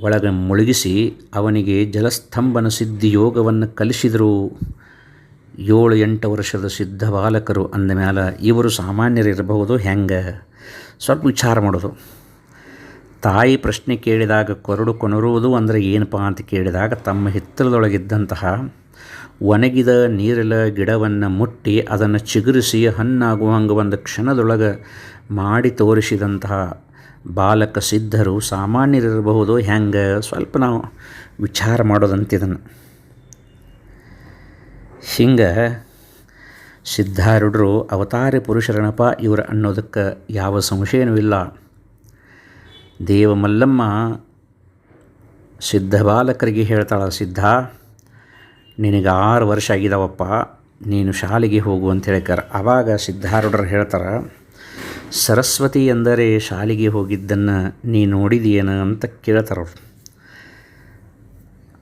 [SPEAKER 1] ಒಳಗೆ ಮುಳುಗಿಸಿ ಅವನಿಗೆ ಜಲಸ್ತಂಭನ ಸಿದ್ಧಿ ಯೋಗವನ್ನು ಕಲಿಸಿದರು. ಏಳು ಎಂಟು ವರ್ಷದ ಸಿದ್ಧ ಬಾಲಕರು ಅಂದ ಮೇಲೆ ಇವರು ಸಾಮಾನ್ಯರಿರಬಹುದು ಹೆಂಗೆ? ಸ್ವಲ್ಪ ವಿಚಾರ ಮಾಡೋದು. ತಾಯಿ ಪ್ರಶ್ನೆ ಕೇಳಿದಾಗ ಕೊರಡು ಕೊನರುವುದು ಅಂದರೆ ಏನಪ್ಪ ಅಂತ ಕೇಳಿದಾಗ ತಮ್ಮ ಹಿತ್ತಲದೊಳಗಿದ್ದಂತಹ ಒಣಗಿದ ನೀರಿಲ ಗಿಡವನ್ನು ಮುಟ್ಟಿ ಅದನ್ನು ಚಿಗುರಿಸಿ ಹಣ್ಣಾಗುವ ಹಂಗೆ ಒಂದು ಕ್ಷಣದೊಳಗೆ ಮಾಡಿ ತೋರಿಸಿದಂತಹ ಬಾಲಕ ಸಿದ್ಧರು ಸಾಮಾನ್ಯರಿರಬಹುದು ಹೆಂಗೆ? ಸ್ವಲ್ಪ ನಾವು ವಿಚಾರ ಮಾಡೋದಂತಿದನ್ನು ಹಿಂಗೆ ಸಿದ್ಧಾರೂಢರು, ಅವತಾರ ಪುರುಷರಣಪ್ಪ ಇವರು ಅನ್ನೋದಕ್ಕೆ ಯಾವ ಸಂಶಯನೂ ಇಲ್ಲ. ದೇವಮಲ್ಲಮ್ಮ ಸಿದ್ಧ ಬಾಲಕರಿಗೆ ಹೇಳ್ತಾಳ, ಸಿದ್ಧ, ನಿನಗೆ ಆರು ವರ್ಷ ಆಗಿದಾವಪ್ಪ, ನೀನು ಶಾಲೆಗೆ ಹೋಗು ಅಂತ ಹೇಳ್ಕಾರ ಆವಾಗ ಸಿದ್ಧಾರೂಢರು ಹೇಳ್ತಾರೆ, ಸರಸ್ವತಿ ಎಂದರೆ ಶಾಲೆಗೆ ಹೋಗಿದ್ದನ್ನು ನೀ ನೋಡಿದೆಯೇನು? ಅಂತ ಕೇಳ್ತಾರವ್ರು.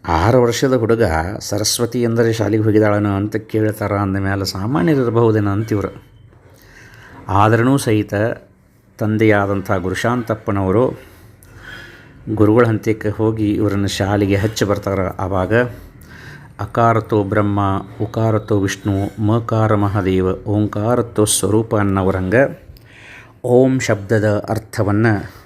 [SPEAKER 1] ಆರು ವರ್ಷದ ಹುಡುಗ ಸರಸ್ವತಿ ಎಂದರೆ ಶಾಲೆಗೆ ಹೋಗಿದ್ದಾಳನೋ ಅಂತ ಕೇಳ್ತಾರ ಅಂದಮೇಲೆ ಸಾಮಾನ್ಯರಿರಬಹುದೇನೋ ಅಂತಿವರು ಆದ್ರೂ ಸಹಿತ ತಂದೆಯಾದಂಥ ಗುರುಶಾಂತಪ್ಪನವರು ಗುರುಗಳ ಹಂತಕ್ಕೆ ಹೋಗಿ ಇವರನ್ನು ಶಾಲೆಗೆ ಹಚ್ಚಿ ಬರ್ತಾರೆ. ಆವಾಗ ಅಕಾರತೋ ಬ್ರಹ್ಮ, ಉಕಾರತೋ ವಿಷ್ಣು ಮಕಾರ ಮಹಾದೇವ ಓಂಕಾರತೋ ಸ್ವರೂಪ ಅನ್ನೋರಂಗೆ ಓಂ ಶಬ್ದದ ಅರ್ಥವನ್ನು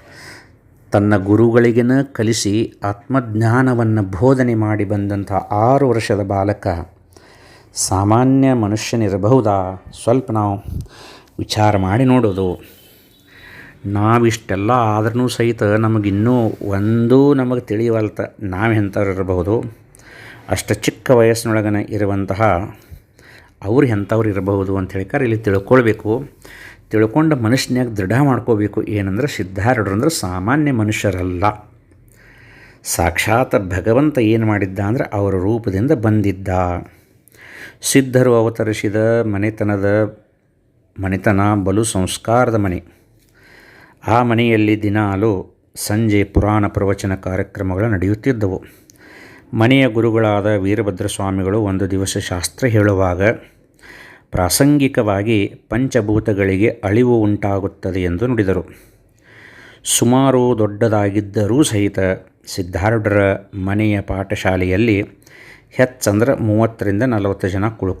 [SPEAKER 1] ತನ್ನ ಗುರುಗಳಿಗೇನ ಕಲಿಸಿ ಆತ್ಮಜ್ಞಾನವನ್ನು ಬೋಧನೆ ಮಾಡಿ ಬಂದಂಥ ಆರು ವರ್ಷದ ಬಾಲಕ ಸಾಮಾನ್ಯ ಮನುಷ್ಯನಿರಬಹುದಾ? ಸ್ವಲ್ಪ ನಾವು ವಿಚಾರ ಮಾಡಿ ನೋಡೋದು. ನಾವಿಷ್ಟೆಲ್ಲ ಆದ್ರೂ ಸಹಿತ ನಮಗಿನ್ನೂ ಒಂದೂ ನಮಗೆ ತಿಳಿಯವಲ್ತ ನಾವು ಎಂಥವ್ರು ಇರಬಹುದು. ಅಷ್ಟು ಚಿಕ್ಕ ವಯಸ್ಸಿನೊಳಗನೆ ಇರುವಂತಹ ಅವ್ರು ಎಂಥವ್ರು ಇರಬಹುದು ಅಂತ ಹೇಳ್ಕಾರೆ ಇಲ್ಲಿ ತಿಳ್ಕೊಳ್ಬೇಕು. ತಿಳ್ಕೊಂಡು ಮನುಷ್ಯನ್ಯಾಗ ದೃಢ ಮಾಡ್ಕೋಬೇಕು ಏನಂದ್ರೆ ಸಿದ್ಧಾರೂಢರು ಅಂದ್ರೆ ಸಾಮಾನ್ಯ ಮನುಷ್ಯರಲ್ಲ. ಸಾಕ್ಷಾತ್ ಭಗವಂತ ಏನು ಮಾಡಿದ್ದ ಅಂದರೆ ಅವರ ರೂಪದಿಂದ ಬಂದಿದ್ದ. ಸಿದ್ಧರು ಅವತರಿಸಿದ ಮನೆತನದ ಮನೆತನ, ಬಲು ಸಂಸ್ಕಾರದ ಮನೆ. ಆ ಮನೆಯಲ್ಲಿ ದಿನಾಲು ಸಂಜೆ ಪುರಾಣ ಪ್ರವಚನ ಕಾರ್ಯಕ್ರಮಗಳು ನಡೆಯುತ್ತಿದ್ದವು. ಮನೆಯ ಗುರುಗಳಾದ ವೀರಭದ್ರ ಸ್ವಾಮಿಗಳು ಒಂದು ದಿವಸ ಶಾಸ್ತ್ರ ಹೇಳುವಾಗ ಪ್ರಾಸಂಗಿಕವಾಗಿ ಪಂಚಭೂತಗಳಿಗೆ ಅಳಿವು ಉಂಟಾಗುತ್ತದೆ ಎಂದು ನುಡಿದರು. ಸುಮಾರು ದೊಡ್ಡದಾಗಿದ್ದರೂ ಸಹಿತ ಸಿದ್ಧಾರ್ಢರ ಮನೆಯ ಪಾಠಶಾಲೆಯಲ್ಲಿ ಹೆಚ್ಚಂದ್ರೆ ಮೂವತ್ತರಿಂದ ನಲವತ್ತು ಜನ ಕುಳು,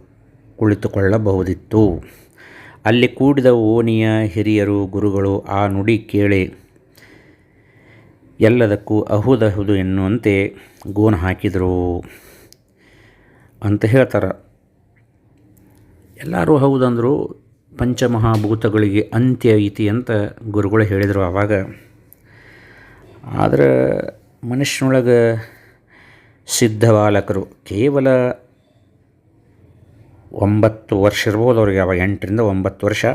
[SPEAKER 1] ಕುಳಿತುಕೊಳ್ಳಬಹುದಿತ್ತು. ಅಲ್ಲಿ ಕೂಡಿದ ಓಣಿಯ ಹಿರಿಯರು, ಗುರುಗಳು ಆ ನುಡಿ ಕೇಳಿ, ಎಲ್ಲದಕ್ಕೂ ಅಹುದಹುದು ಎನ್ನುವಂತೆ ಗೋನು ಹಾಕಿದರು ಅಂತ ಹೇಳ್ತಾರೆ. ಎಲ್ಲರೂ ಹೌದಂದರು ಪಂಚಮಹಾಭೂತಗಳಿಗೆ ಅಂತ್ಯ ಐತಿ ಅಂತ ಗುರುಗಳು ಹೇಳಿದರು ಆವಾಗ. ಆದರೆ ಮನುಷ್ಯನೊಳಗೆ ಸಿದ್ಧ ಬಾಲಕರು ಕೇವಲ ಒಂಬತ್ತು ವರ್ಷ ಇರ್ಬೋದು ಅವ್ರಿಗೆ, ಅವಾಗ ಎಂಟರಿಂದ ಒಂಬತ್ತು ವರ್ಷ.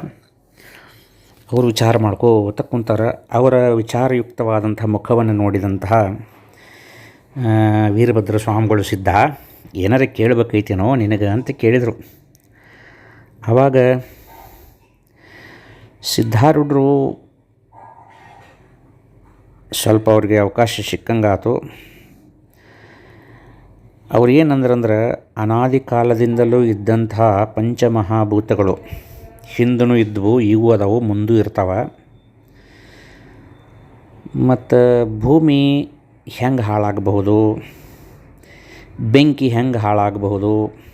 [SPEAKER 1] ಅವರು ವಿಚಾರ ಮಾಡ್ಕೋತ ಕುಂತಾರೆ ಅವರ ವಿಚಾರಯುಕ್ತವಾದಂಥ ಮುಖವನ್ನು ನೋಡಿದಂತಹ ವೀರಭದ್ರ ಸ್ವಾಮಿಗಳು ಸಿದ್ಧ. ಏನಾರ ಕೇಳಬೇಕೈತೇನೋ ನಿನಗೆ ಅಂತ ಕೇಳಿದರು. ಆವಾಗ ಸಿದ್ಧಾರೂಢರು ಸ್ವಲ್ಪ ಅವ್ರಿಗೆ ಅವಕಾಶ ಸಿಕ್ಕಂಗಾತು. ಅವ್ರು ಏನಂದ್ರಂದ್ರೆ, ಅನಾದಿ ಕಾಲದಿಂದಲೂ ಇದ್ದಂತಹ ಪಂಚಮಹಾಭೂತಗಳು ಹಿಂದೂ ಇದ್ದವು ಇವು ಅದಾವು, ಮುಂದೂ ಇರ್ತಾವೆ. ಮತ್ತು ಭೂಮಿ ಹೆಂಗೆ ಹಾಳಾಗಬಹುದು? ಬೆಂಕಿ ಹೆಂಗೆ ಹಾಳಾಗಬಹುದು?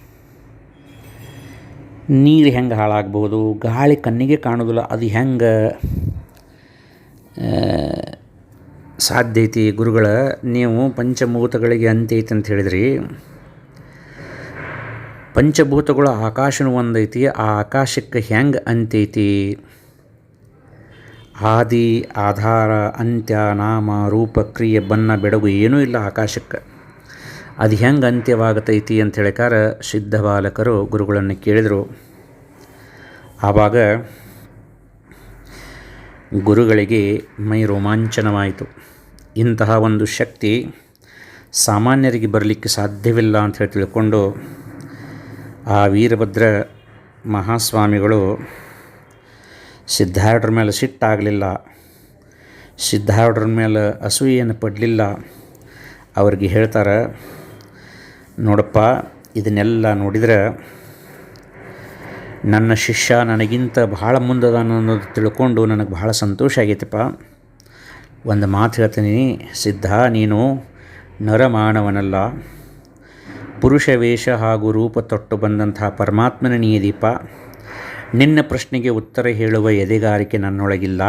[SPEAKER 1] ನೀರು ಹೆಂಗೆ ಹಾಳಾಗ್ಬೋದು? ಗಾಳಿ ಕಣ್ಣಿಗೆ ಕಾಣೋದಿಲ್ಲ, ಅದು ಹೆಂಗೆ? ಸಾಧ್ಯ ಐತಿ ಗುರುಗಳ, ನೀವು ಪಂಚಭೂತಗಳಿಗೆ ಅಂತೈತಿ ಅಂತ ಹೇಳಿದ್ರಿ. ಪಂಚಭೂತಗಳು ಆಕಾಶನೂ ಒಂದೈತಿ, ಆ ಆಕಾಶಕ್ಕೆ ಹೆಂಗೆ ಅಂತೈತಿ ಆದಿ, ಆಧಾರ, ಅಂತ್ಯ, ನಾಮ, ರೂಪ, ಕ್ರಿಯೆ, ಬಣ್ಣ, ಬೆಡಗು ಏನೂ ಇಲ್ಲ ಆಕಾಶಕ್ಕೆ. ಅದು ಹೆಂಗೆ ಅಂತ್ಯವಾಗತೈತಿ ಅಂತ ಹೇಳಿಕಾರ ಸಿದ್ಧ ಬಾಲಕರು ಗುರುಗಳನ್ನು ಕೇಳಿದರು. ಆವಾಗ ಗುರುಗಳಿಗೆ ಮೈ ರೋಮಾಂಚನವಾಯಿತು. ಇಂತಹ ಒಂದು ಶಕ್ತಿ ಸಾಮಾನ್ಯರಿಗೆ ಬರಲಿಕ್ಕೆ ಸಾಧ್ಯವಿಲ್ಲ ಅಂತ ಹೇಳಿ ತಿಳ್ಕೊಂಡು ಆ ವೀರಭದ್ರ ಮಹಾಸ್ವಾಮಿಗಳು ಸಿದ್ಧಾರೂಢರ ಮೇಲೆ ಸಿಟ್ಟಾಗಲಿಲ್ಲ. ಸಿದ್ಧಾರೂಢರ ಮೇಲೆ ಅಸೂಯೆಯನ್ನು ಪಡಲಿಲ್ಲ. ಅವ್ರಿಗೆ ಹೇಳ್ತಾರೆ ನೋಡಪ್ಪ, ಇದನ್ನೆಲ್ಲ ನೋಡಿದ್ರೆ ನನ್ನ ಶಿಷ್ಯ ನನಗಿಂತ ಭಾಳ ಮುಂದದಾನ ಅನ್ನೋದು ತಿಳ್ಕೊಂಡು ನನಗೆ ಭಾಳ ಸಂತೋಷ ಆಗೈತಪ್ಪ. ಒಂದು ಮಾತು ಹೇಳ್ತೀನಿ, ಸಿದ್ಧ, ನೀನು ನರಮಾನವನಲ್ಲ. ಪುರುಷ ವೇಷ ಹಾಗೂ ರೂಪ ತೊಟ್ಟು ಬಂದಂತಹ ಪರಮಾತ್ಮನ ನೀದೀಪ ನಿನ್ನ ಪ್ರಶ್ನೆಗೆ ಉತ್ತರ ಹೇಳುವ ಎದೆಗಾರಿಕೆ ನನ್ನೊಳಗಿಲ್ಲ.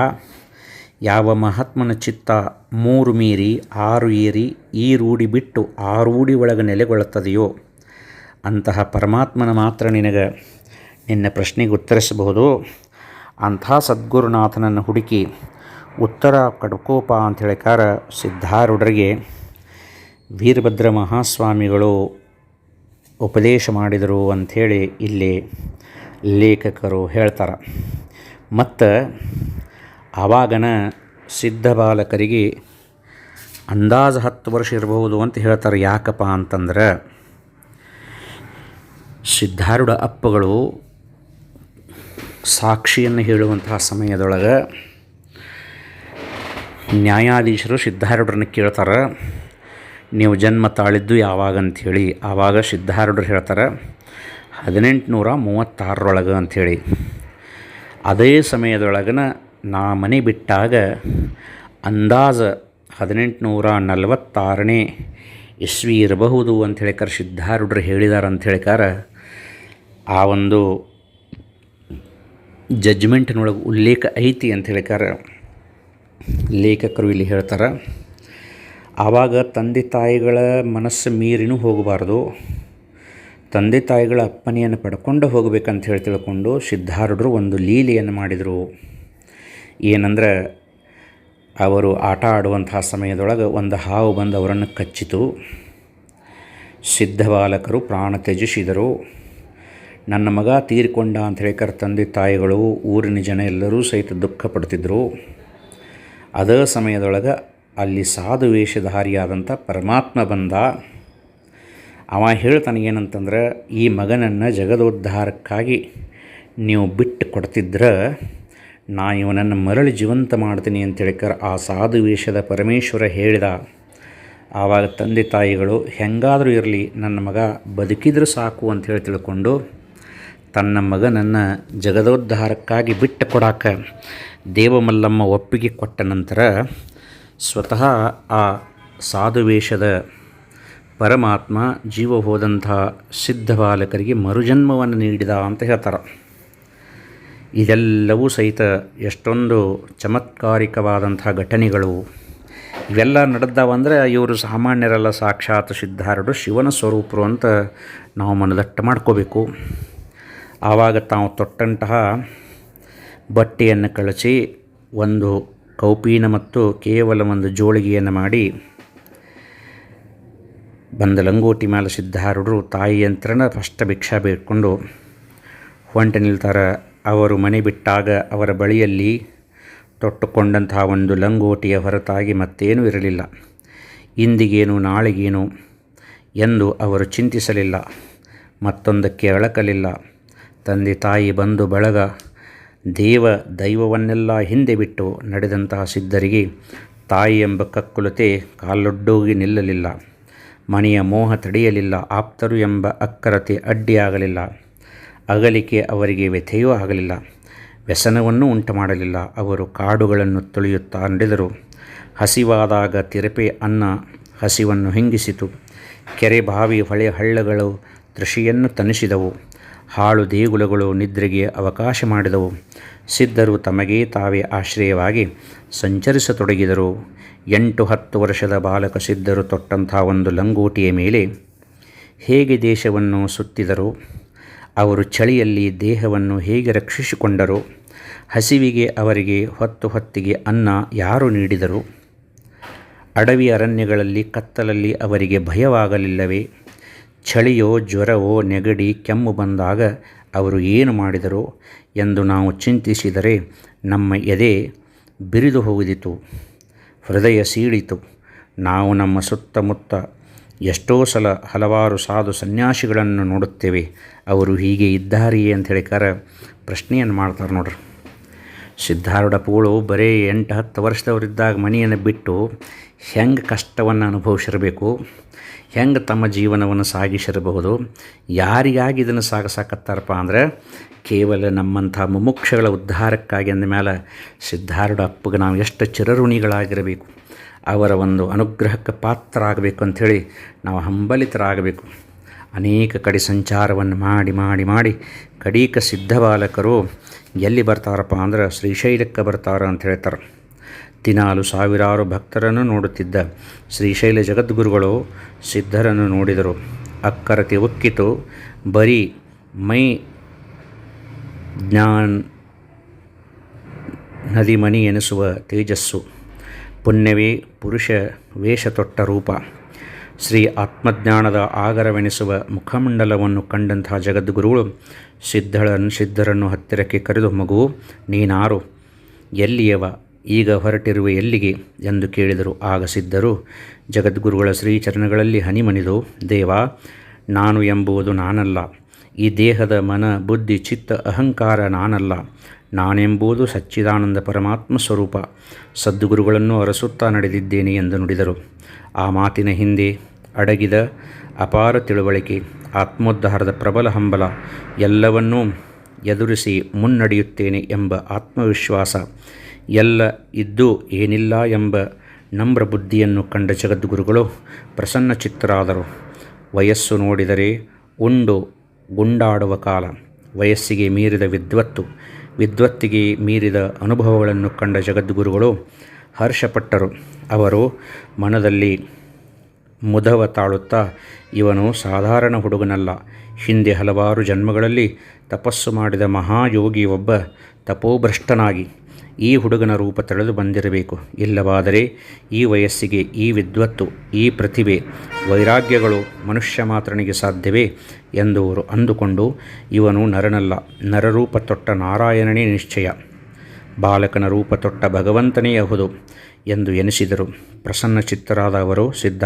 [SPEAKER 1] ಯಾವ ಮಹಾತ್ಮನ ಚಿತ್ತ ಮೂರು ಮೀರಿ ಆರು ಏರಿ ಈ ರೂಢಿ ಬಿಟ್ಟು ಆ ರೂಢಿ ಒಳಗೆ ನೆಲೆಗೊಳ್ಳುತ್ತದೆಯೋ? ಅಂತಹ ಪರಮಾತ್ಮನ ಮಾತ್ರ ನಿನಗೆ ನಿನ್ನ ಪ್ರಶ್ನೆಗೆ ಉತ್ತರಿಸಬಹುದು. ಅಂಥ ಸದ್ಗುರುನಾಥನನ್ನು ಹುಡುಕಿ ಉತ್ತರ ಕಡ್ಕೋಪ ಅಂತ ಹೇಳಿಕಾರ ಸಿದ್ಧಾರೂಢರಿಗೆ ವೀರಭದ್ರ ಮಹಾಸ್ವಾಮಿಗಳು ಉಪದೇಶ ಮಾಡಿದರು ಅಂಥೇಳಿ ಇಲ್ಲಿ ಲೇಖಕರು ಹೇಳ್ತಾರೆ. ಮತ್ತು ಆವಾಗನ ಸಿದ್ಧ ಬಾಲಕರಿಗೆ ಅಂದಾಜು ಹತ್ತು ವರ್ಷ ಇರಬಹುದು ಅಂತ ಹೇಳ್ತಾರೆ. ಯಾಕಪ್ಪ ಅಂತಂದ್ರೆ ಸಿದ್ಧಾರೂಢ ಅಪ್ಪಗಳು ಸಾಕ್ಷಿಯನ್ನು ಹೇಳುವಂತಹ ಸಮಯದೊಳಗೆ ನ್ಯಾಯಾಧೀಶರು ಸಿದ್ಧಾರೂಢರನ್ನ ಕೇಳ್ತಾರೆ, ನೀವು ಜನ್ಮ ತಾಳಿದ್ದು ಯಾವಾಗ? ಅಂಥೇಳಿ. ಆವಾಗ ಸಿದ್ಧಾರೂಢರು ಹೇಳ್ತಾರೆ, ಹದಿನೆಂಟುನೂರ ಮೂವತ್ತಾರರೊಳಗೆ ಅಂಥೇಳಿ. ಅದೇ ಸಮಯದೊಳಗನ ನಾ ಮನೆ ಬಿಟ್ಟಾಗ ಅಂದಾಜು ಹದಿನೆಂಟುನೂರ ನಲವತ್ತಾರನೇ ಇಸ್ವಿ ಇರಬಹುದು ಅಂತ ಹೇಳಿಕಾರ ಸಿದ್ಧಾರೂಢರು ಹೇಳಿದಾರೆ ಅಂತ ಹೇಳಿಕಾರ ಆ ಒಂದು ಜಜ್ಮೆಂಟ್ನೊಳಗೆ ಉಲ್ಲೇಖ ಐತಿ ಅಂತ ಹೇಳಿಕಾರ ಲೇಖಕರು ಇಲ್ಲಿ ಹೇಳ್ತಾರೆ. ಆವಾಗ ತಂದೆ ತಾಯಿಗಳ ಮನಸ್ಸು ಮೀರಿನೂ ಹೋಗಬಾರ್ದು. ತಂದೆ ತಾಯಿಗಳ ಅಪ್ಪನೆಯನ್ನು ಪಡ್ಕೊಂಡು ಹೋಗಬೇಕಂತ ಹೇಳಿ ತಿಳ್ಕೊಂಡು ಸಿದ್ಧಾರೂಢರು ಒಂದು ಲೀಲೆಯನ್ನು ಮಾಡಿದರು. ಏನಂದ್ರೆ, ಅವರು ಆಟ ಆಡುವಂತಹ ಸಮಯದೊಳಗೆ ಒಂದು ಹಾವು ಬಂದು ಅವರನ್ನು ಕಚ್ಚಿತು. ಸಿದ್ಧ ಬಾಲಕರು ಪ್ರಾಣ ತ್ಯಜಿಸಿದರು. ನನ್ನ ಮಗ ತೀರಿಕೊಂಡ ಅಂತ ಹೇಳಿಕರ ತಂದೆ ತಾಯಿಗಳು, ಊರಿನ ಜನ ಎಲ್ಲರೂ ಸಹಿತ ದುಃಖ ಪಡ್ತಿದ್ರು. ಅದೇ ಸಮಯದೊಳಗೆ ಅಲ್ಲಿ ಸಾಧು ವೇಷಧಾರಿಯಾದಂಥ ಪರಮಾತ್ಮ ಬಂದ. ಅವ ಹೇಳ್ತಾನೆ ಏನಂತಂದ್ರೆ, ಈ ಮಗನನ್ನು ಜಗದೋದ್ಧಾರಕ್ಕಾಗಿ ನೀವು ಬಿಟ್ಟು ಕೊಡ್ತಿದ್ರೆ. ನಾ ಇವನನ್ನು ಮರಳಿ ಜೀವಂತ ಮಾಡ್ತೀನಿ ಅಂತ ಹೇಳಿಕರ ಆ ಸಾಧು ವೇಷದ ಪರಮೇಶ್ವರ ಹೇಳಿದ, ಆವಾಗ ತಂದೆ ತಾಯಿಗಳು ಹೆಂಗಾದರೂ ಇರಲಿ, ನನ್ನ ಮಗ ಬದುಕಿದ್ರೆ ಸಾಕು ಅಂತ ಹೇಳಿ ತಿಳ್ಕೊಂಡು, ತನ್ನ ಮಗನನ್ನು ಜಗದೋದ್ಧಾರಕ್ಕಾಗಿ ಬಿಟ್ಟು ಕೊಡಾಕ ದೇವಮಲ್ಲಮ್ಮ ಒಪ್ಪಿಗೆ ಕೊಟ್ಟ ನಂತರ ಸ್ವತಃ ಆ ಸಾಧುವೇಷದ ಪರಮಾತ್ಮ ಜೀವ ಹೋದಂಥ ಸಿದ್ಧ ಬಾಲಕರಿಗೆ ಮರುಜನ್ಮವನ್ನು ನೀಡಿದ ಅಂತ ಹೇಳ್ತಾರೆ. ಇದೆಲ್ಲವೂ ಸಹಿತ ಎಷ್ಟೊಂದು ಚಮತ್ಕಾರಿಕವಾದಂಥ ಘಟನೆಗಳು. ಇವೆಲ್ಲ ನಡೆದವಂದರೆ ಇವರು ಸಾಮಾನ್ಯರೆಲ್ಲ ಸಾಕ್ಷಾತ್ ಸಿದ್ಧಾರಡು ಶಿವನ ಸ್ವರೂಪರು ಅಂತ ನಾವು ಮನದಟ್ಟು ಮಾಡ್ಕೋಬೇಕು. ಆವಾಗ ತಾವು ತೊಟ್ಟಂತಹ ಬಟ್ಟೆಯನ್ನು ಕಳಚಿ ಒಂದು ಕೌಪೀನ ಮತ್ತು ಕೇವಲ ಒಂದು ಜೋಳಿಗೆಯನ್ನು ಮಾಡಿ ಬಂದ ಲಂಗೋಟಿ ಮೇಲೆ ಸಿದ್ಧಾರೂಢರು ತಾಯಿಯಂತ್ರನ ಫಸ್ಟ್ ಭಿಕ್ಷಾ ಬೇಡ್ಕೊಂಡು ಹೊಂಟೆ ನಿಲ್ತಾರೆ. ಅವರು ಮನೆ ಬಿಟ್ಟಾಗ ಅವರ ಬಳಿಯಲ್ಲಿ ತೊಟ್ಟುಕೊಂಡಂತಹ ಒಂದು ಲಂಗೋಟಿಯ ಹೊರತಾಗಿ ಮತ್ತೇನೂ ಇರಲಿಲ್ಲ. ಇಂದಿಗೇನು ನಾಳೆಗೇನು ಎಂದು ಅವರು ಚಿಂತಿಸಲಿಲ್ಲ. ಮತ್ತೊಂದಕ್ಕೆ ಅಳಕಲಿಲ್ಲ. ತಂದೆ ತಾಯಿ ಬಂದು ಬಳಗ, ದೇವ ದೈವವನ್ನೆಲ್ಲ ಹಿಂದೆ ಬಿಟ್ಟು ನಡೆದಂತಹ ಸಿದ್ಧರಿಗೆ ತಾಯಿ ಎಂಬ ಕಕ್ಕುಲತೆ ಕಾಲೊಡ್ಡೋಗಿ ನಿಲ್ಲಲಿಲ್ಲ. ಮನೆಯ ಮೋಹ ತಡೆಯಲಿಲ್ಲ. ಆಪ್ತರು ಎಂಬ ಅಕ್ಕರತೆ ಅಡ್ಡಿಯಾಗಲಿಲ್ಲ. ಅಗಲಿಕೆ ಅವರಿಗೆ ವ್ಯಥೆಯೂ ಆಗಲಿಲ್ಲ. ವ್ಯಸನವನ್ನು ಉಂಟು ಮಾಡಲಿಲ್ಲ ಅವರು ಕಾಡುಗಳನ್ನು ತುಳಿಯುತ್ತಾ ನಡೆದರು. ಹಸಿವಾದಾಗ ತಿರಪೆ ಅನ್ನ ಹಸಿವನ್ನು ಹಿಂಗಿಸಿತು. ಕೆರೆ ಬಾವಿ ಹೊಳೆ ಹಳ್ಳಗಳು ತೃಷಿಯನ್ನು ತನಿಸಿದವು ಹಾಳು ದೇಗುಲಗಳು ನಿದ್ರೆಗೆ ಅವಕಾಶ ಮಾಡಿದವು. ಸಿದ್ಧರು ತಮಗೇ ತಾವೇ ಆಶ್ರಯವಾಗಿ ಸಂಚರಿಸತೊಡಗಿದರು. ಎಂಟು ಹತ್ತು ವರ್ಷದ ಬಾಲಕ ಸಿದ್ಧರು ತೊಟ್ಟಂಥ ಒಂದು ಲಂಗೋಟಿಯ ಮೇಲೆ ಹೇಗೆ ದೇಶವನ್ನು ಸುತ್ತಿದರು? ಅವರು ಚಳಿಯಲ್ಲಿ ದೇಹವನ್ನು ಹೇಗೆ ರಕ್ಷಿಸಿಕೊಂಡರು, ಹಸಿವಿಗೆ ಅವರಿಗೆ ಹೊತ್ತು ಹೊತ್ತಿಗೆ ಅನ್ನ ಯಾರು ನೀಡಿದರು? ಅಡವಿ ಅರಣ್ಯಗಳಲ್ಲಿ ಕತ್ತಲಲ್ಲಿ ಅವರಿಗೆ ಭಯವಾಗಲಿಲ್ಲವೇ? ಚಳಿಯೋ, ಜ್ವರವೋ, ನೆಗಡಿ, ಕೆಮ್ಮು ಬಂದಾಗ ಅವರು ಏನು ಮಾಡಿದರು ಎಂದು ನಾವು ಚಿಂತಿಸಿದರೆ ನಮ್ಮ ಎದೆ ಬಿರಿದು ಹೋಗಿದಿತು, ಹೃದಯ ಸೀಳಿತು. ನಾವು ನಮ್ಮ ಸುತ್ತಮುತ್ತ ಎಷ್ಟೋ ಸಲ ಹಲವಾರು ಸಾಧು ಸನ್ಯಾಸಿಗಳನ್ನು ನೋಡುತ್ತೇವೆ. ಅವರು ಹೀಗೆ ಇದ್ದಾರೆಯೇ ಅಂತ ಹೇಳಿಕಾರ ಪ್ರಶ್ನೆಯನ್ನು ಮಾಡ್ತಾರೆ ನೋಡ್ರಿ. ಸಿದ್ಧಾರೂಢ ಪೂಳು ಬರೀ ಎಂಟು ಹತ್ತು ವರ್ಷದವರಿದ್ದಾಗ ಮನೆಯನ್ನು ಬಿಟ್ಟು ಹೆಂಗೆ ಕಷ್ಟವನ್ನು ಅನುಭವಿಸಿರಬೇಕು, ಹೆಂಗೆ ತಮ್ಮ ಜೀವನವನ್ನು ಸಾಗಿಸಿರಬಹುದು, ಯಾರಿಗಾಗಿ ಇದನ್ನು ಸಾಗಿಸಾಕತ್ತಾರಪ್ಪ ಅಂದ್ರೆ ಕೇವಲ ನಮ್ಮಂಥ ಮುಮುಕ್ಷಗಳ ಉದ್ಧಾರಕ್ಕಾಗಿ ಅಂದಮೇಲೆ ಸಿದ್ಧಾರೂಢ ಅಪ್ಪಗೆ ನಾವು ಎಷ್ಟು ಚಿರಋಣಿಗಳಾಗಿರಬೇಕು. ಅವರ ಒಂದು ಅನುಗ್ರಹಕ್ಕೆ ಪಾತ್ರ ಆಗಬೇಕು ಅಂಥೇಳಿ ನಾವು ಹಂಬಲಿತರಾಗಬೇಕು. ಅನೇಕ ಕಡೆ ಸಂಚಾರವನ್ನು ಮಾಡಿ ಮಾಡಿ ಮಾಡಿ ಕಡೀಕ ಸಿದ್ಧ ಬಾಲಕರು ಎಲ್ಲಿ ಬರ್ತಾರಪ್ಪ ಅಂದ್ರೆ ಶ್ರೀಶೈಲಕ್ಕೆ ಬರ್ತಾರ ಅಂತ ಹೇಳ್ತಾರೆ. ದಿನಾಲು ಸಾವಿರಾರು ಭಕ್ತರನ್ನು ನೋಡುತ್ತಿದ್ದ ಶ್ರೀಶೈಲ ಜಗದ್ಗುರುಗಳು ಸಿದ್ಧರನ್ನು ನೋಡಿದರು. ಅಕ್ಕರತೆ ಉಕ್ಕಿತು. ಬರೀ ಮೈ ಜ್ಞಾನ್ ನದಿಮಣಿ ಎನಿಸುವ ತೇಜಸ್ಸು. ಪುಣ್ಯವೇ ಪುರುಷ ವೇಷ ತೊಟ್ಟ ರೂಪ. ಶ್ರೀ ಆತ್ಮಜ್ಞಾನದ ಆಗರವೆನಿಸುವ ಮುಖಮಂಡಲವನ್ನು ಕಂಡಂತಹ ಜಗದ್ಗುರುಗಳು ಸಿದ್ಧಳನ್ನು ಸಿದ್ಧರನ್ನು ಹತ್ತಿರಕ್ಕೆ ಕರೆದು, ಮಗು, ನೀನಾರು, ಎಲ್ಲಿಯವ? ಈಗ ಹೊರಟಿರುವ ಎಲ್ಲಿಗೆ? ಎಂದು ಕೇಳಿದರು. ಆಗ ಸಿದ್ಧರು, ಜಗದ್ಗುರುಗಳ ಶ್ರೀಚರಣಗಳಲ್ಲಿ ಹನಿಮನಿದು, ದೇವ, ನಾನು ಎಂಬುವುದು ನಾನಲ್ಲ. ಈ ದೇಹದ ಮನ, ಬುದ್ಧಿ, ಚಿತ್ತ, ಅಹಂಕಾರ ನಾನಲ್ಲ. ನಾನೆಂಬುದು ಸಚ್ಚಿದಾನಂದ ಪರಮಾತ್ಮ ಸ್ವರೂಪ ಸದ್ಗುರುಗಳನ್ನು ಅರಸುತ್ತಾ ನಡೆದಿದ್ದೇನೆ ಎಂದು ನುಡಿದರು. ಆ ಮಾತಿನ ಹಿಂದೆ ಅಡಗಿದ ಅಪಾರ ತಿಳುವಳಿಕೆ, ಆತ್ಮೋದ್ಧಾರದ ಪ್ರಬಲ ಹಂಬಲ ಎಲ್ಲವನ್ನೂ ಎದುರಿಸಿ ಮುನ್ನಡೆಯುತ್ತೇನೆ ಎಂಬ ಆತ್ಮವಿಶ್ವಾಸ ಎಲ್ಲ ಇದ್ದು ಏನಿಲ್ಲ ಎಂಬ ನಮ್ರ ಬುದ್ಧಿಯನ್ನು ಕಂಡ ಜಗದ್ಗುರುಗಳು ಪ್ರಸನ್ನ ಚಿತ್ತರಾದರು. ವಯಸ್ಸು ನೋಡಿದರೆ ಉಂಡು ಗುಂಡಾಡುವ ಕಾಲ, ವಯಸ್ಸಿಗೆ ಮೀರಿದ ವಿದ್ವತ್ತು ವಿದ್ವತ್ತಿಗೆ ಮೀರಿದ ಅನುಭವಗಳನ್ನು ಕಂಡ ಜಗದ್ಗುರುಗಳು ಹರ್ಷಪಟ್ಟರು. ಅವರು ಮನದಲ್ಲಿ ಮುದವ ತಾಳುತ್ತಾ, ಇವನು ಸಾಧಾರಣ ಹುಡುಗನಲ್ಲ. ಹಿಂದೆ ಹಲವಾರು ಜನ್ಮಗಳಲ್ಲಿ ತಪಸ್ಸು ಮಾಡಿದ ಮಹಾಯೋಗಿಯೊಬ್ಬ ತಪೋಭ್ರಷ್ಟನಾಗಿ. ಈ ಹುಡುಗನ ರೂಪ ತಳೆದು ಬಂದಿರಬೇಕು. ಇಲ್ಲವಾದರೆ ಈ ವಯಸ್ಸಿಗೆ ಈ ವಿದ್ವತ್ತು, ಈ ಪ್ರತಿಭೆ, ವೈರಾಗ್ಯಗಳು ಮನುಷ್ಯ ಮಾತ್ರನಿಗೆ ಸಾಧ್ಯವೇ ಎಂದು ಅವರು ಅಂದುಕೊಂಡು ಇವನು ನರನಲ್ಲ, ನರರೂಪ ತೊಟ್ಟ ನಾರಾಯಣನೇ ನಿಶ್ಚಯ. ಬಾಲಕನ ರೂಪ ತೊಟ್ಟ ಭಗವಂತನೇ ಯಹುದು ಎಂದು ಎನಿಸಿದರು. ಪ್ರಸನ್ನ ಚಿತ್ತರಾದ ಅವರು, ಸಿದ್ಧ,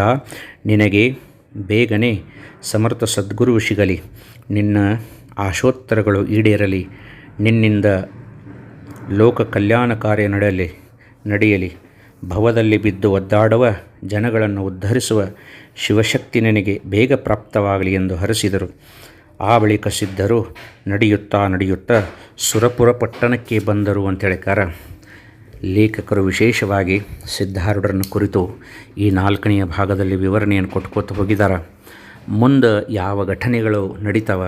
[SPEAKER 1] ನಿನಗೆ ಬೇಗನೆ ಸಮರ್ಥ ಸದ್ಗುರು ಸಿಗಲಿ. ನಿನ್ನ ಆಶೋತ್ತರಗಳು ಈಡೇರಲಿ. ನಿನ್ನಿಂದ ಲೋಕ ಕಲ್ಯಾಣ ಕಾರ್ಯ ನಡೆಯಲಿ ನಡೆಯಲಿ. ಭವದಲ್ಲಿ ಬಿದ್ದು ಒದ್ದಾಡುವ, ಜನಗಳನ್ನು ಉದ್ಧರಿಸುವ ಶಿವಶಕ್ತಿ ನನಗೆ ಬೇಗ ಪ್ರಾಪ್ತವಾಗಲಿ ಎಂದು ಹರಸಿದರು. ಆ ಬಳಿಕ ಸಿದ್ಧರು, ನಡೆಯುತ್ತಾ ನಡೆಯುತ್ತಾ ಸುರಪುರ ಪಟ್ಟಣಕ್ಕೆ ಬಂದರು ಅಂತ ಕಾರ ಲೇಖಕರು ವಿಶೇಷವಾಗಿ ಸಿದ್ಧಾರೂಢರನ್ನು ಕುರಿತು ಈ ನಾಲ್ಕನೆಯ ಭಾಗದಲ್ಲಿ ವಿವರಣೆಯನ್ನು ಕೊಟ್ಕೋತ ಹೋಗಿದ್ದಾರೆ. ಮುಂದೆ ಯಾವ ಘಟನೆಗಳು ನಡೀತಾವ?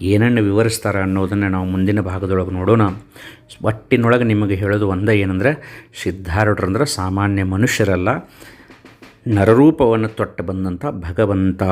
[SPEAKER 1] ಏನನ್ನು ವಿವರಿಸ್ತಾರೆ ಅನ್ನೋದನ್ನು ನಾವು ಮುಂದಿನ ಭಾಗದೊಳಗೆ ನೋಡೋಣ. ಒಟ್ಟಿನೊಳಗೆ ನಿಮಗೆ ಹೇಳೋದು ಒಂದೇ ಏನಂದ್ರೆ, ಸಿದ್ಧಾರೂಢರಂದ್ರೆ ಸಾಮಾನ್ಯ ಮನುಷ್ಯರಲ್ಲ, ನರರೂಪವನ್ನು ತೊಟ್ಟು ಬಂದಂಥ ಭಗವಂತ.